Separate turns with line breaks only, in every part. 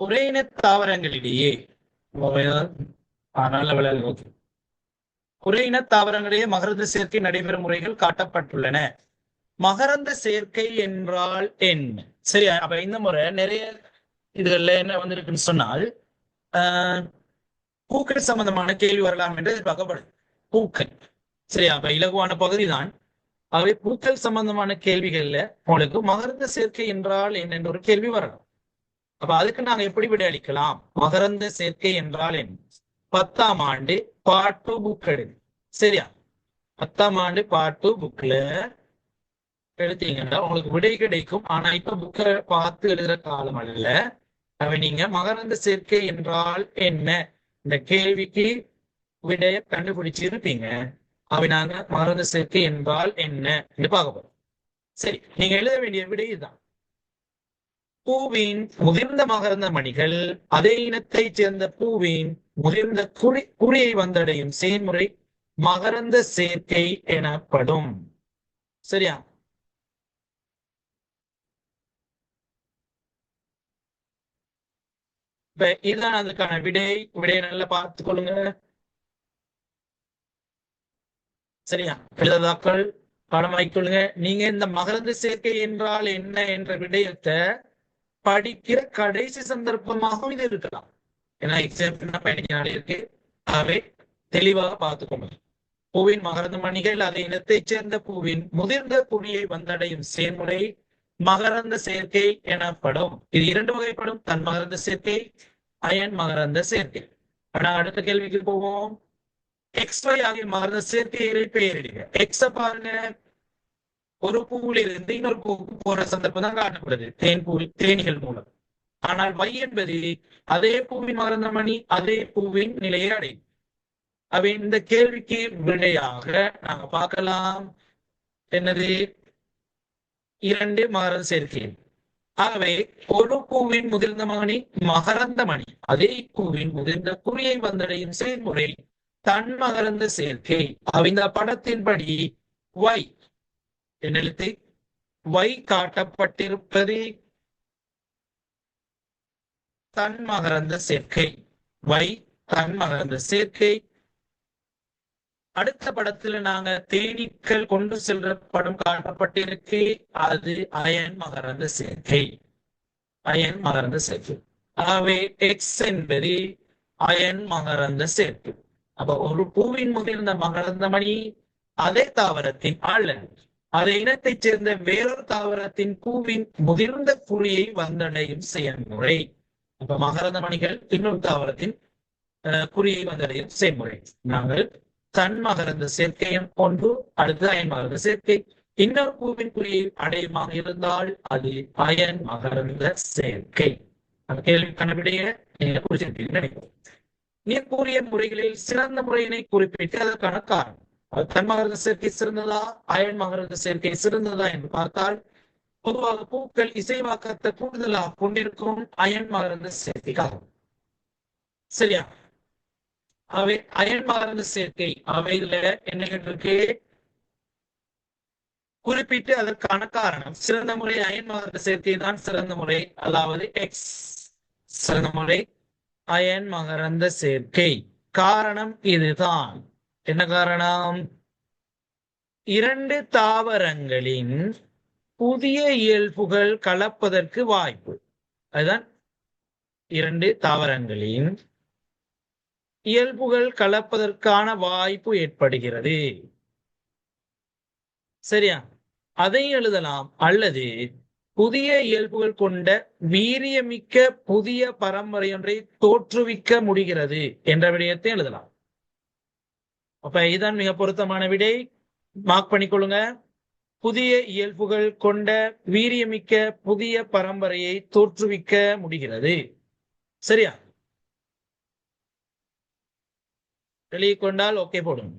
ஒரே இன தாவரங்களிலேயே நல்ல விளையாடு ஓகே ஒரே இன தாவரங்களிலேயே மகரந்த சேர்க்கை நடைபெறும் முறைகள் காட்டப்பட்டுள்ளன. மகரந்த சேர்க்கை என்றால் என்ன? சரியா அப்ப இந்த முறை நிறைய இதுகள்ல என்ன வந்திருக்குன்னு சொன்னால் ஆஹ் பூக்கள் சம்பந்தமான கேள்வி வரலாம் என்று எதிர்பார்க்கப்படுது பூக்கள். சரி அப்ப இலகுவான பகுதி தான் அவை பூக்கள் சம்பந்தமான கேள்விகள்ல உங்களுக்கு மகரந்த சேர்க்கை என்றால் என்ன என்ற ஒரு கேள்வி வரலாம் அப்ப அதுக்கு நாங்க எப்படி விடையளிக்கலாம்? மகரந்த சேர்க்கை என்றால் என்ன? பத்தாம் ஆண்டு பாட்டு புக் எடுங்க சரியா? பத்தாம் ஆண்டு பாட்டு புக்ல எடுத்தீங்கன்னா உங்களுக்கு விடை கிடைக்கும். ஆனா இப்ப புக்கை பார்த்து எழுதுற காலம் அல்ல. அவ நீங்க மகரந்த சேர்க்கை என்றால் என்ன? இந்த கேள்விக்கு விடைய கண்டுபிடிச்சு இருப்பீங்க. அவை நாங்க மகரந்த சேர்க்கை என்றால் என்ன? என்று பார்க்க போறோம். சரி நீங்க எழுத வேண்டிய விடை இதுதான். பூவின் முதிர்ந்த மகரந்த மணிகள் அதே இனத்தைச் சேர்ந்த பூவின் முதிர்ந்த குறி குறியை வந்தடையும் செயல்முறை மகரந்த சேர்க்கை எனப்படும். சரியா? இப்ப இதுதான் அதுக்கான விடை. விடையை நல்லா பார்த்து கொள்ளுங்க. சரியா? எழுதாக்கள் படமாய்க்கொள்ளுங்க நீங்க இந்த மகரந்த சேர்க்கை என்றால் என்ன என்ற விடயத்தை படிக்கிற கடைசி சந்தர்ப்பமாகவும் இது இருக்கலாம். ஏன்னா எக்ஸாம் பதினஞ்சு இருக்கு. ஆகவே தெளிவாக பார்த்துக்கோங்க. பூவின் மகரந்த மணிகள் அதை இனத்தைச் சேர்ந்த பூவின் முதிர்ந்த குழியை வந்தடையும் செயல்முறை மகரந்த சேர்க்கை எனப்படும். இது இரண்டு வகைப்படும். தன் மகரந்த சேர்க்கை அயன் மகரந்த சேர்க்கை. ஆனா அடுத்த கேள்விக்கு போவோம். எக்ஸ் ஒய் ஆகிய மகரந்த சேர்க்கைகளை பெயரிடுங்க. எக்ஸ பாருங்க. ஒரு பூவிலிருந்து இன்னொரு பூவுக்கு போற சந்தர்ப்பம் தான் காட்டப்படுது. தேன் பூ தேனிகள் மூலம். ஆனால் வை என்பது அதே பூவின் மகரந்த மணி அதே பூவின் நிலையை அடையும். அவை இந்த கேள்விக்கு விடையாக நாங்க பார்க்கலாம். என்னது? இரண்டு மகரந்த சேர்க்கை ஆகவே ஒரு பூவின் முதிர்ந்த மணி மகரந்த மணி. அதே பூவின் முதிர்ந்த குறியை வந்தடையும் செயல்முறை தன் மகரந்த சேர்க்கை. அவ இந்த படத்தின்படி ஒய் என்னெழுத்து வை காட்டப்பட்டிருப்பது தன் மகரந்த சேர்க்கை. வை தன் மகரந்த சேர்க்கை. அடுத்த படத்துல நாங்க தேனீக்கள் கொண்டு செல்ற படம் காட்டப்பட்டிருக்கு. அது அயன் மகரந்த சேர்க்கை. அயன் மகரந்த சேர்க்கை. ஆகவே எக்ஸ் என்பது அயன் மகரந்த சேர்க்கை. அப்ப ஒரு பூவின் முதிர்ந்த மகரந்த மணி அதே தாவரத்தின் ஆளன் அந்த இனத்தைச் சேர்ந்த வேறொரு தாவரத்தின் பூவின் முதிர்ந்த குறியை வந்தடையும் செயல்முறை இப்ப மகரந்த மணிகள் இன்னொரு தாவரத்தின் குறியை வந்தடையும் செயல்முறை நாங்கள் தன் மகரந்த சேர்க்கையும் ஒன்று அடுத்து அயன் மகரந்த சேர்க்கை. இன்னொரு பூவின் குறியை அடையுமாக இருந்தால் அது அயன் மகரந்த சேர்க்கை. அந்த கேள்வி கண்டுபிடிய நீங்க குறிச்சிருப்பீங்க நினைக்கிறேன். நீ கூறிய முறைகளில் சிறந்த முறையினை குறிப்பிட்டு அதற்கான காரணம். அது சேர்க்கை சிறந்ததா அயன் மகரந்த சேர்க்கை சிறந்ததா என்று பார்த்தால் பொதுவாக பூக்கள் இசைவாக்கத்தை கூடுதலாக கொண்டிருக்கும் அயன் மகரந்த சேர்க்கைக்காகும் சரியா? அவை அயன் மகரந்த சேர்க்கை அவையில என்ன இருக்கு குறிப்பிட்டு அதற்கான காரணம் சிறந்த முறை அயன் மகரந்த சேர்க்கை தான் சிறந்த முறை அதாவது எக்ஸ் சிறந்த முறை அயன் மகரந்த சேர்க்கை. காரணம் இதுதான். என்ன காரணம்? இரண்டு தாவரங்களின் புதிய இயல்புகள் கலப்பதற்கு வாய்ப்பு. அதுதான் இரண்டு தாவரங்களின் இயல்புகள் கலப்பதற்கான வாய்ப்பு ஏற்படுகிறது. சரியா? அதை எழுதலாம். அல்லது புதிய இயல்புகள் கொண்ட வீரியமிக்க புதிய பரம்பரை ஒன்றை தோற்றுவிக்க முடிகிறது என்ற விடயத்தை எழுதலாம். அப்ப இதுதான் மிக பொருத்தமான விடை. மார்க் பண்ணிக்கொள்ளுங்க. புதிய இயல்புகள் கொண்ட வீரியமிக்க புதிய பரம்பரையை தோற்றுவிக்க முடிகிறது. சரியா? வெளியே கொண்டால் ஓகே போடுங்க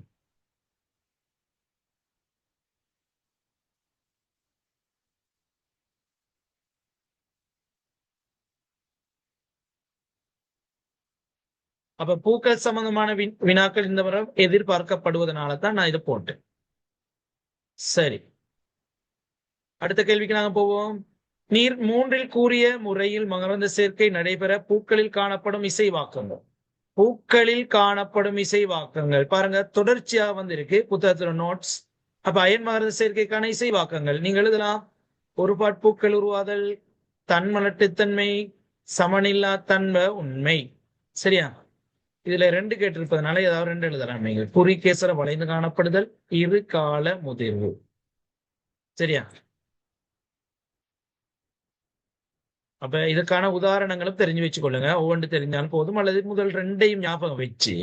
அப்ப பூக்கள் சம்பந்தமான வி- வினாக்கள் இந்த முறை எதிர்பார்க்கப்படுவதனால தான் நான் இதை போட்டேன். சரி. அடுத்த கேள்விக்கு நாங்க போவோம். நீர் மூன்றில் கூறிய முறையில் மகரந்த சேர்க்கை நடைபெற பூக்களில் காணப்படும் இசை வாக்கங்கள். பூக்களில் காணப்படும் இசை வாக்கங்கள். பாருங்க தொடர்ச்சியா வந்திருக்கு புத்தகத்துல நோட்ஸ் அப்ப அயன் மகரந்த சேர்க்கைக்கான இசைவாக்கங்கள் நீங்க எழுதலாம். ஒரு பாட்பூக்கள் உருவாதல் தன்மலட்டுத்தன்மை சமனில்லா தன்மை உண்மை. சரியா? இதுல ரெண்டு கேட்டிருப்பதனால ஏதாவது ரெண்டு எழுதலாம் நீங்கள் புரிகேசர வளைந்து காணப்படுதல் இரு கால முதிர்வு. சரியா? அப்ப இதுக்கான உதாரணங்களும் தெரிஞ்சு வச்சுக்கொள்ளுங்க. ஒவ்வொன்று தெரிஞ்சாலும் போதும். அல்லது முதல் ரெண்டையும் ஞாபகம் வச்சு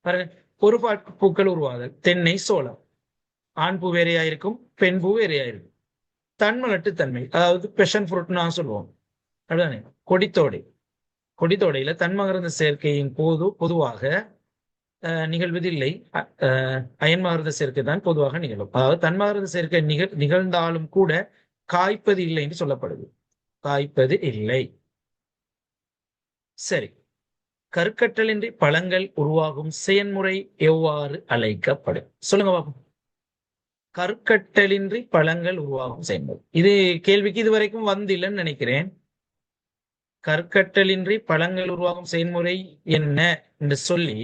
பாருங்க. ஒரு பூக்கள் உருவாதல். தென்னை சோளம். ஆண் பூ வேறையா இருக்கும் பெண் பூ வேறையா இருக்கும் தன்மலட்டு தன்மை அதாவது பெஷன் ஃப்ரூட் நான் சொல்லுவோம். அப்படிதானே கொடித்தோடை. கொடித்தோடையில தன்மகரந்த சேர்க்கையின் போது பொதுவாக அஹ், நிகழ்வதில்லை. அயன்மகரந்த சேர்க்கை தான் பொதுவாக நிகழும். அதாவது தன்மகரந்த சேர்க்கை நிகழ் நிகழ்ந்தாலும் கூட காய்ப்பது இல்லை என்று சொல்லப்படுது. காய்ப்பது இல்லை. சரி. கருக்கட்டலின்றி பழங்கள் உருவாகும் செயன்முறை எவ்வாறு அழைக்கப்படும்? சொல்லுங்க பாப்போம். கற்கட்டலின்றி பழங்கள் உருவாகும் செயல்முறை இது கேள்விக்கு இதுவரைக்கும் வந்தில்லைன்னு நினைக்கிறேன். கற்கட்டலின்றி பழங்கள் உருவாகும் செயல்முறை என்ன என்று சொல்லி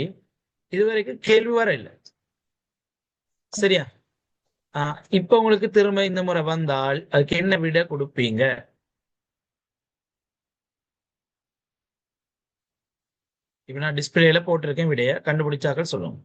இதுவரைக்கும் கேள்வி வர இல்லை. சரியா? ஆஹ் இப்ப உங்களுக்கு திரும்ப இந்த முறை வந்தால் அதுக்கு என்ன விட கொடுப்பீங்க? இப்ப நான் டிஸ்பிளேல போட்டிருக்கேன் விடைய கண்டுபிடிச்சாக்கள் சொல்லுங்க.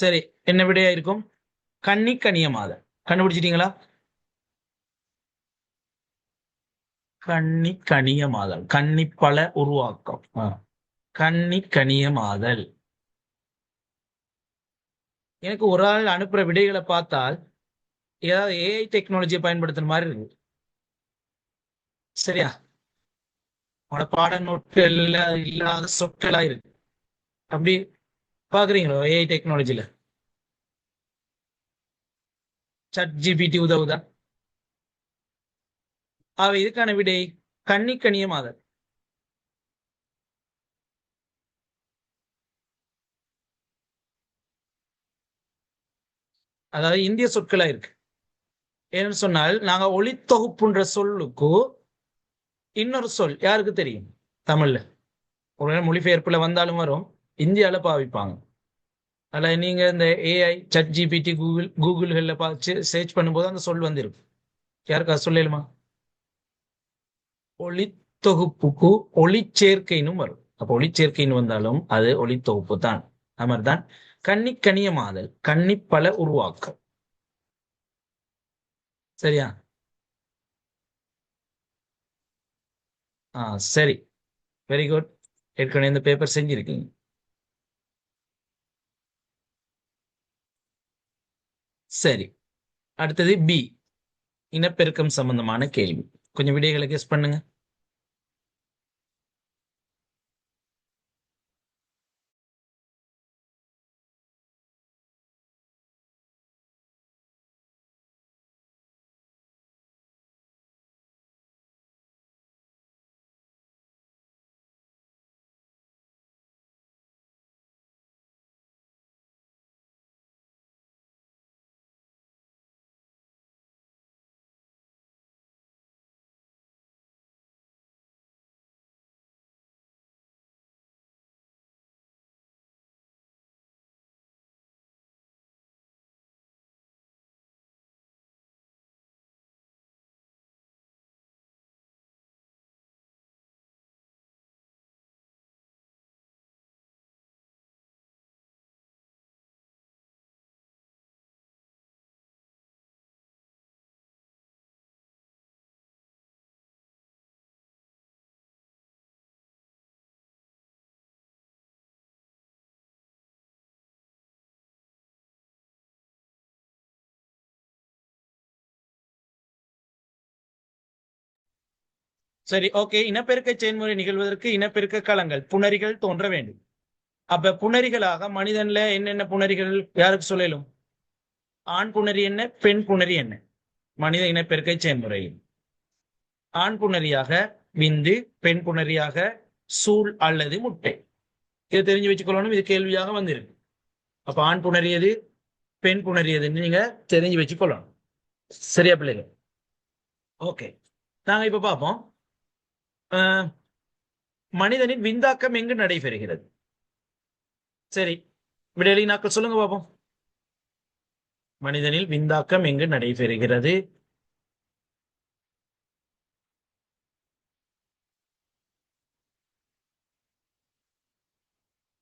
சரி என்ன விடையா இருக்கும்? கன்னி கனியமாத கண்டுபிடிச்சிட்டீங்களா? கன்னி கனியமாதல் கன்னிப்பழ உருவாக்கம். கன்னி கனியமாதல் எனக்கு ஒரு ஆள் அனுப்புற விடைகளை பார்த்தால் ஏதாவது ஏஐ டெக்னாலஜியை பயன்படுத்துற மாதிரி இருக்கு. சரியா? உங்களோட பாட நோட்கள்ல இல்லாத சொற்களா இருக்கு அப்படி பாக்குறீங்களோ ஏஐ டெக்னாலஜில சட் ஜிபிடி உதவுதா? அவ இதுக்கான விடை கன்னி கனியமாதல் அதாவது இந்திய சொற்களா இருக்கு. ஏன்னு சொன்னால் நாங்க ஒளித்தொகுப்புன்ற சொல்லுக்கு இன்னொரு சொல் யாருக்கு தெரியும்? தமிழ்ல. ஒரு மொழிபெயர்ப்புல வந்தாலும் வரும். இந்தியால பாவிப்பாங்க. அதில் நீங்க இந்த ஏஐ சட் ஜிபிடி கூகுள் கூகுள்களில் பார்த்து சர்ச் பண்ணும்போது அந்த சொல் வந்திருக்கு. யாருக்கா? சொல்லலுமா? ஒளித்தொகுப்புக்கு ஒளிச்சேர்க்கைன்னு வரும். அப்போ ஒளிச்சேர்க்கைன்னு வந்தாலும் அது ஒளித்தொகுப்பு தான். அது மாதிரி தான் கன்னி கனியமாதல் கன்னிப்பழ உருவாக்கம். சரியா? ஆ சரி. வெரி குட் ஏற்கனவே இந்த பேப்பர் செஞ்சிருக்கீங்க. சரி. அடுத்தது பி இனப்பெருக்கம் சம்பந்தமான கேள்வி. கொஞ்சம் விடைகளை கெஸ் பண்ணுங்க. சரி ஓகே இனப்பெருக்க செயல்முறை நிகழ்வதற்கு இனப்பெருக்க களங்கள் புணரிகள் தோன்ற வேண்டும். அப்ப புணரிகளாக மனிதன்ல என்னென்ன புணரிகள் யாருக்கு சொல்லலும்? ஆண் புணரி என்ன பெண் புணரி என்ன? மனித இனப்பெருக்கை செயல்முறையில் ஆண் புணரியாக விந்து பெண் புணரியாக சூழ் அல்லது முட்டை. இதை தெரிஞ்சு வச்சுக்கொள்ளணும் இது கேள்வியாக வந்திருக்கு. அப்ப ஆண் புணரியது பெண் புணரியதுன்னு நீங்க தெரிஞ்சு வச்சுக்கொள்ளணும். சரியா பிள்ளைகள்? ஓகே நாங்க இப்ப பார்ப்போம். மனிதனின் விந்தாக்கம் எங்கு நடைபெறுகிறது? சரி விடலி நாக்கள் சொல்லுங்க பாபம் மனிதனில் விந்தாக்கம் எங்கு நடைபெறுகிறது?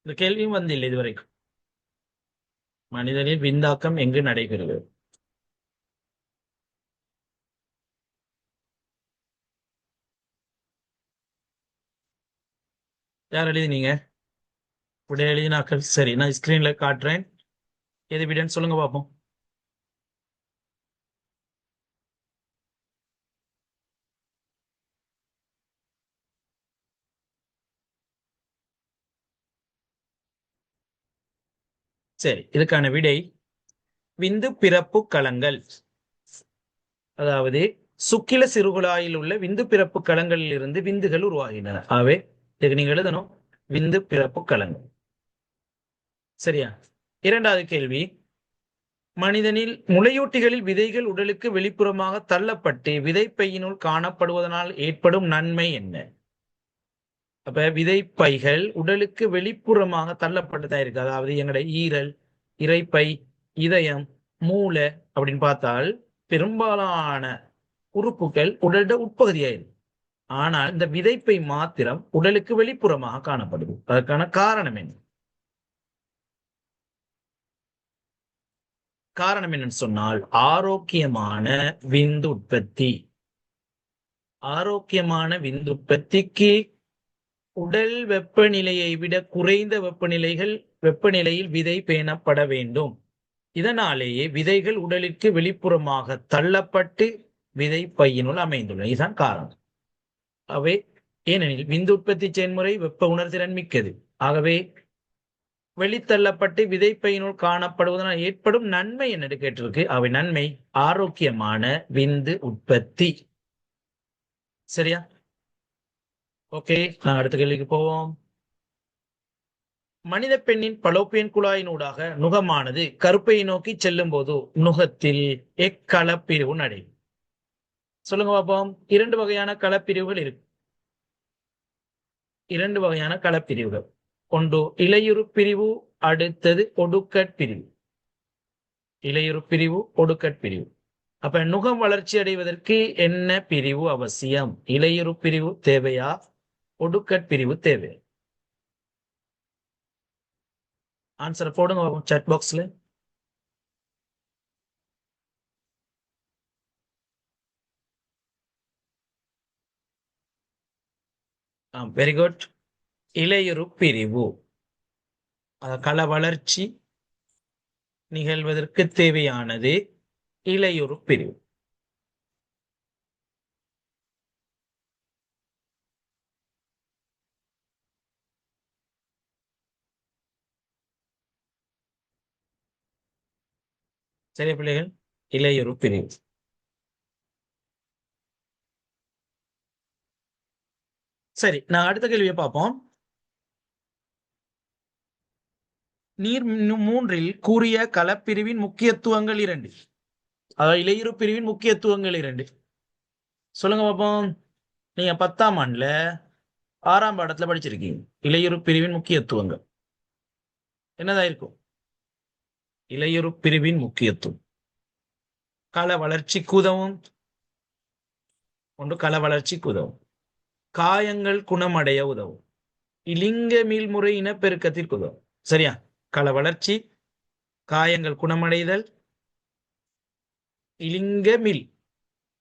இந்த கேள்வியும் வந்தில்லை இதுவரைக்கும். மனிதனில் விந்தாக்கம் எங்கு நடைபெறுகிறது? யார் எழுதினீங்க? இப்படி எழுதினாக்கள் சரி நான் ஸ்கிரீன்ல காட்டுறேன். எது விடன்னு சொல்லுங்க பார்ப்போம் சரி இதுக்கான விடை. விந்து பிறப்பு களங்கள். அதாவது சுக்கில சிறுகுழாயில் உள்ள விந்து பிறப்பு களங்களில் இருந்து விந்துகள் உருவாகின்றன. ஆகவே இதுக்கு நீங்க எழுதணும் விந்து பிறப்பு கலன் சரியா? இரண்டாவது கேள்வி. மனிதனில் முளையூட்டிகளில் விதைகள் உடலுக்கு வெளிப்புறமாக தள்ளப்பட்டு விதைப்பையினுள் காணப்படுவதனால் ஏற்படும் நன்மை என்ன? அப்ப விதைப்பைகள் உடலுக்கு வெளிப்புறமாக தள்ளப்பட்டதா இருக்கு. அதாவது எங்களுடைய ஈரல் இரைப்பை இதயம் மூளை அப்படின்னு பார்த்தால் பெரும்பாலான உறுப்புகள் உடலோட உட்பகுதியாயிருக்கு ஆனால் இந்த விதைப்பை மாத்திரம் உடலுக்கு வெளிப்புறமாக காணப்படுது. அதற்கான காரணம் என்ன? காரணம் என்னன்னு சொன்னால் ஆரோக்கியமான விந்து உற்பத்தி. ஆரோக்கியமான விந்து உற்பத்திக்கு உடல் வெப்பநிலையை விட குறைந்த வெப்பநிலைகள் வெப்பநிலையில் விதை பேணப்பட வேண்டும். இதனாலேயே விதைகள் உடலிற்கு வெளிப்புறமாக தள்ளப்பட்டு விதை பையினுள் அமைந்துள்ளன. இதுதான் காரணம். அவை ஏனெனில் விந்து உற்பத்தி செயல்முறை வெப்ப உணர்திறன் மிக்கது. ஆகவே வெளித்தள்ளப்பட்டு விதைப்பையினுள் காணப்படுவதனால் ஏற்படும் நன்மை என்ன கேட்டிருக்கு? அவை நன்மை ஆரோக்கியமான விந்து உற்பத்தி. சரியா? ஓகே நான் அடுத்த கேள்விக்கு போவோம். மனித பெண்ணின் பலோப்பியன் குழாயினூடாக நுகமானது கருப்பையை நோக்கி செல்லும் போது நுகத்தில் எக்களப்பிரிவு நடைபெறும். சொல்லுங்க பாப்போம். இரண்டு வகையான களப்பிரிவுகள் இருக்கு. இரண்டு வகையான களப்பிரிவுகள். ஒன்று இலையுறு பிரிவு அடுத்தது ஒடுக்கட் பிரிவு. இலையுறு பிரிவு ஒடுக்கட் பிரிவு. அப்ப நுகம் வளர்ச்சி அடைவதற்கு என்ன பிரிவு அவசியம்? இலையுறு பிரிவு தேவையா? ஒடுக்கட் பிரிவு தேவை ஆன்சரை போடுங்க சாட் பாக்ஸ்ல வெரி குட் இலையுறு பிரிவு. கள வளர்ச்சி நிகழ்வதற்கு தேவையானது இலையுறு பிரிவு. சரி பிள்ளைகள்? இலையுறு பிரிவு. சரி நான் அடுத்த கேள்வியை பார்ப்போம். நீர் மூன்றில் கூறிய கலப்பிரிவின் முக்கியத்துவங்கள் இரண்டு. அதாவது இலையுறு பிரிவின் முக்கியத்துவங்கள் இரண்டு. சொல்லுங்க பார்ப்போம் நீங்க பத்தாம் ஆண்டுல ஆறாம் பாடத்துல படிச்சிருக்கீங்க. இளையுறு பிரிவின் முக்கியத்துவங்கள். என்னதா இருக்கும் இலையுறு பிரிவின் முக்கியத்துவம். கள வளர்ச்சிக்கு உதவும் ஒன்று கல வளர்ச்சிக்கு உதவும் காயங்கள் குணமடைய உதவும். இலிங்க மீள்முறை இனப்பெருக்கத்திற்கு உதவும். சரியா? கள வளர்ச்சி காயங்கள் குணமடைதல் இலிங்க மில்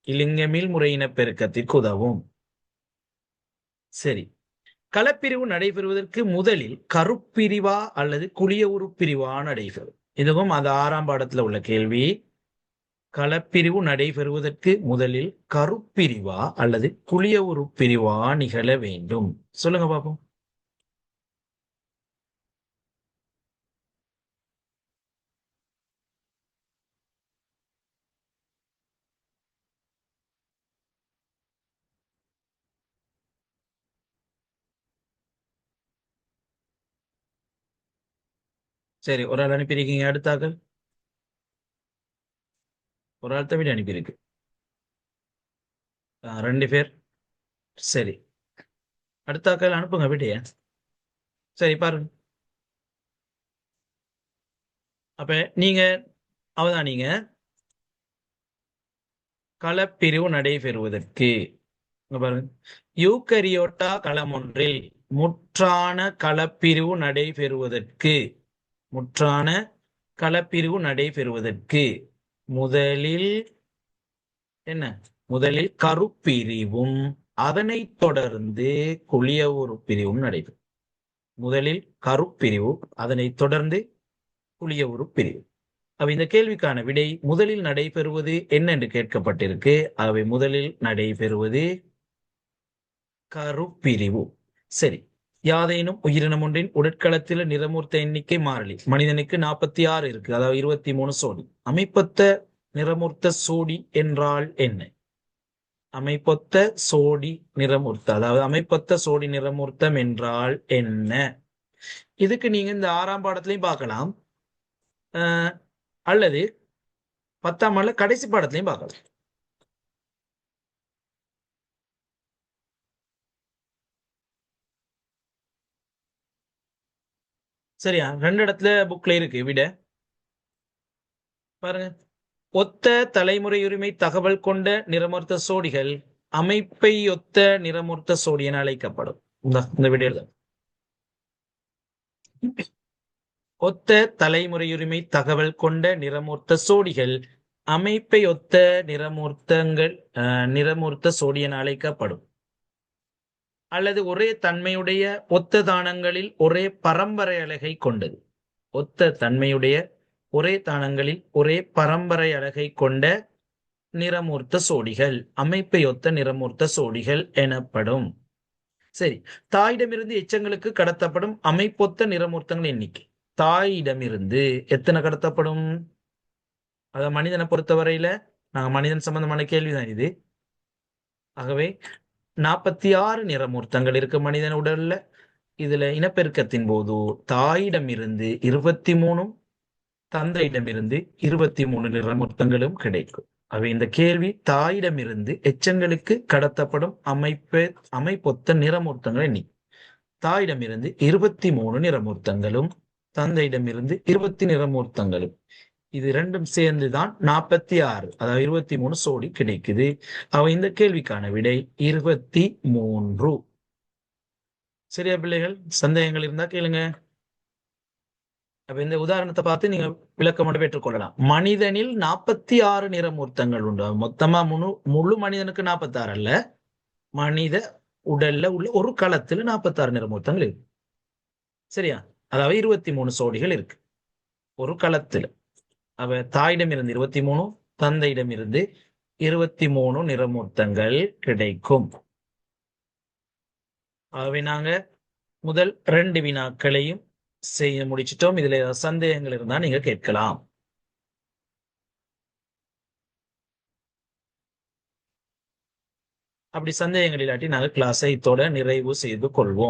இலிங்க மில் முறையின இனப்பெருக்கத்திற்கு உதவும். சரி. களப்பிரிவு நடைபெறுவதற்கு முதலில் கருப்பிரிவா அல்லது குளிய உருப்பிரிவா நடைபெறும். இதுவும் அது ஆறாம் பாடத்துல உள்ள கேள்வி. களப்பிரிவு நடைபெறுவதற்கு முதலில் கருப்பிரிவா அல்லது குளிய உருப்பிரிவா நிகழ வேண்டும். சொல்லுங்க பாப்போம். சரி ஒரு ஆள் அனுப்பியிருக்கீங்க. அடுத்தாக்கள் ஒரு ஆள் தான் அனுப்பியிருக்கு. ஆ, ரெண்டு பேர். சரி. அடுத்த அக்கால் அனுப்புங்க வீட்டையே. சரி பாருங்க. அப்ப நீங்க அவதானிங்க களப்பிரிவு நடைபெறுவதற்கு பாருங்க. யூக்கரியோட்டா களம் ஒன்றில் முற்றான களப்பிரிவு நடைபெறுவதற்கு முற்றான களப்பிரிவு நடைபெறுவதற்கு முதலில் என்ன? முதலில் கருப்பிரிவும் அதனைத் தொடர்ந்து குளியவுறு பிரிவும் நடைபெறும். முதலில் கருப்பிரிவு அதனைத் தொடர்ந்து குளியவுறு பிரிவு. அவை இந்த கேள்விக்கான விடை முதலில் நடைபெறுவது என்ன என்று கேட்கப்பட்டிருக்கு? அவை முதலில் நடைபெறுவது கருப்பிரிவு. சரி யாதேனும் உயிரினம் ஒன்றின் உடற்களத்தில் நிறமூர்த்த எண்ணிக்கை மாறிலி. மனிதனுக்கு நாற்பத்தி ஆறு இருக்கு. அதாவது இருபத்தி மூணு சோடி. அமைப்பத்த நிறமூர்த்த சோடி என்றால் என்ன? அமைப்பொத்த சோடி நிறமூர்த்த. அதாவது அமைப்பொத்த சோடி நிறமூர்த்தம் என்றால் என்ன? இதுக்கு நீங்க இந்த ஆறாம் பாடத்திலையும் பார்க்கலாம். அல்லது பத்தாம் ஆண்டுல கடைசி பாடத்திலையும் பார்க்கலாம். சரியா? ரெண்டு இடத்துல புக்ல இருக்கு விட. பாருங்க. ஒத்த தலைமுறையுரிமை தகவல் கொண்ட நிறமூர்த்த சோடிகள் அமைப்பை ஒத்த நிறமூர்த்த சோடி என அழைக்கப்படும். இந்த இந்த விடையில ஒத்த தலைமுறையுரிமை தகவல் கொண்ட நிறமூர்த்த சோடிகள் அமைப்பை ஒத்த நிறமூர்த்தங்கள் நிறமூர்த்த சோடி என அழைக்கப்படும். அல்லது ஒரே தன்மையுடைய ஒத்த தானங்களில் ஒரே பரம்பரை அலகை கொண்டது. ஒத்த தன்மையுடைய ஒரே தானங்களில் ஒரே பரம்பரை அலகை கொண்ட நிறமூர்த்த சோடிகள் அமைப்பை ஒத்த நிறமூர்த்த சோடிகள் எனப்படும். சரி தாயிடமிருந்து எச்சங்களுக்கு கடத்தப்படும் அமைப்பொத்த நிறமூர்த்தங்கள் எண்ணிக்கை. தாயிடமிருந்து எத்தனை கடத்தப்படும்? அத மனிதனை பொறுத்தவரையில நாங்க மனிதன் சம்பந்தமான கேள்விதான் இது. ஆகவே நாற்பத்தி ஆறு நிறமூர்த்தங்கள் இருக்கு மனிதன் உடல்ல. இதுல இனப்பெருக்கத்தின் போது தாயிடமிருந்து இருபத்தி மூணும் தந்தையிடமிருந்து இருபத்தி மூணு நிறமூர்த்தங்களும் கிடைக்கும். அவை இந்த கேள்வி தாயிடமிருந்து எச்சங்களுக்கு கடத்தப்படும் அமைப்பு அமைப்பொத்த நிறமூர்த்தங்கள் எண்ணி தாயிடமிருந்து இருபத்தி மூணு நிறமூர்த்தங்களும் தந்தையிடமிருந்து இருபத்தி நிறமூர்த்தங்களும். இது ரெண்டும் சேர்ந்துதான் நாற்பத்தி ஆறு அதாவது இருபத்தி மூணு சோடி கிடைக்குது. அவ இந்த கேள்விக்கான விடை இருபத்தி மூன்று சரியா பிள்ளைகள்? சந்தேகங்கள் இருந்தா கேளுங்க. அப்ப இந்த உதாரணத்தை பார்த்து நீங்க விளக்கமாக பெற்றுக்கொள்ளலாம். மனிதனில் நாற்பத்தி ஆறு நிறமூர்த்தங்கள் உண்டு. மொத்தமா முழு முழு மனிதனுக்கு நாற்பத்தி ஆறு அல்ல. மனித உடல்ல உள்ள ஒரு களத்துல நாற்பத்தி ஆறு நிறமூர்த்தங்கள் இருக்கு. சரியா? அதாவது இருபத்தி மூணு சோடிகள் இருக்கு. ஒரு களத்துல. அவ தாயிடம் இருந்து இருபத்தி மூணு தந்தையிடம் இருந்து இருபத்தி மூணு நிறமூர்த்தங்கள் கிடைக்கும். ஆகவே நாங்க முதல் ரெண்டு வினாக்களையும் செய்ய முடிச்சிட்டோம். இதுல சந்தேகங்கள் இருந்தா நீங்க கேட்கலாம். அப்படி சந்தேகங்கள் இல்லாட்டி நாங்கள் கிளாஸை இத்தோட நிறைவு செய்து கொள்வோம்.